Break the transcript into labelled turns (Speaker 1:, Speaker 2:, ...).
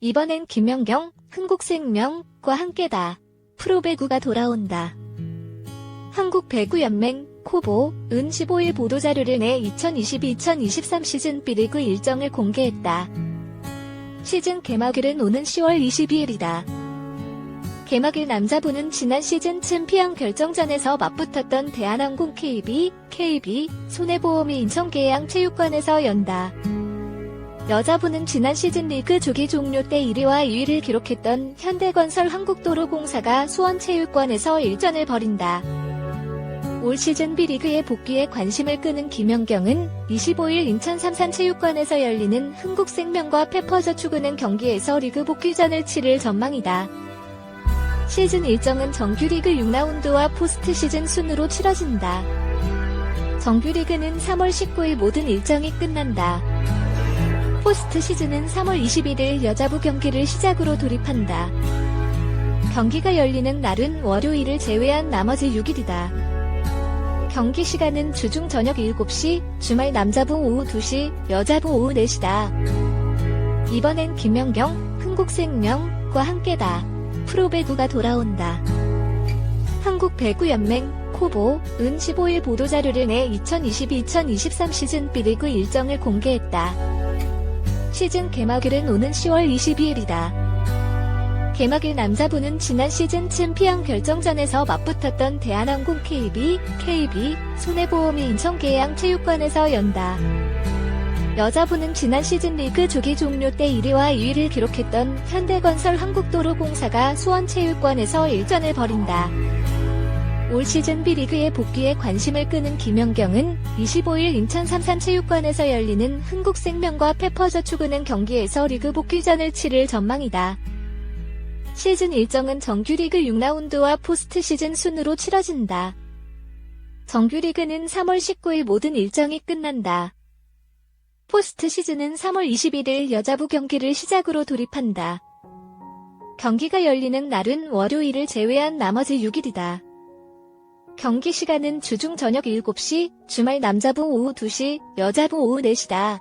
Speaker 1: 이번엔 김연경, 흥국생명과 함께다. 프로배구가 돌아온다. 한국배구연맹, 코보, 은 15일 보도자료를 내 2022-2023 시즌 B리그 일정을 공개했다. 시즌 개막일은 오는 10월 22일이다. 개막일 남자부는 지난 시즌 챔피언 결정전에서 맞붙었던 대한항공 KB, KB, 손해보험이 인천계양체육관에서 연다. 여자부는 지난 시즌 리그 조기 종료 때 1위와 2위를 기록했던 현대건설 한국도로공사가 수원체육관에서 일전을 벌인다. 올 시즌 B리그의 복귀에 관심을 끄는 김연경은 25일 인천 삼산체육관에서 열리는 흥국생명과 페퍼저축은행 경기에서 리그 복귀전을 치를 전망이다. 시즌 일정은 정규리그 6라운드와 포스트 시즌 순으로 치러진다. 정규리그는 3월 19일 모든 일정이 끝난다. 포스트 시즌은 3월 21일 여자부 경기를 시작으로 돌입한다. 경기가 열리는 날은 월요일을 제외한 나머지 6일이다. 경기 시간은 주중 저녁 7시, 주말 남자부 오후 2시, 여자부 오후 4시다. 이번엔 김연경, 흥국생명과 함께다. 프로배구가 돌아온다. 한국배구연맹, 코보, 은 15일 보도자료를 내 2022-2023 시즌 B리그 일정을 공개했다. 시즌 개막일은 오는 10월 22일이다. 개막일 남자부는 지난 시즌 챔피언 결정전에서 맞붙었던 대한항공 KB, KB, 손해보험이 인천계양체육관에서 연다. 여자부는 지난 시즌 리그 조기 종료 때 1위와 2위를 기록했던 현대건설 한국도로공사가 수원체육관에서 일전을 벌인다. 올 시즌 B리그의 복귀에 관심을 끄는 김연경은 25일 인천 삼산체육관에서 열리는 흥국생명과 페퍼저축은행 경기에서 리그 복귀전을 치를 전망이다. 시즌 일정은 정규리그 6라운드와 포스트 시즌 순으로 치러진다. 정규리그는 3월 19일 모든 일정이 끝난다. 포스트 시즌은 3월 21일 여자부 경기를 시작으로 돌입한다. 경기가 열리는 날은 월요일을 제외한 나머지 6일이다. 경기 시간은 주중 저녁 7시, 주말 남자부 오후 2시, 여자부 오후 4시다.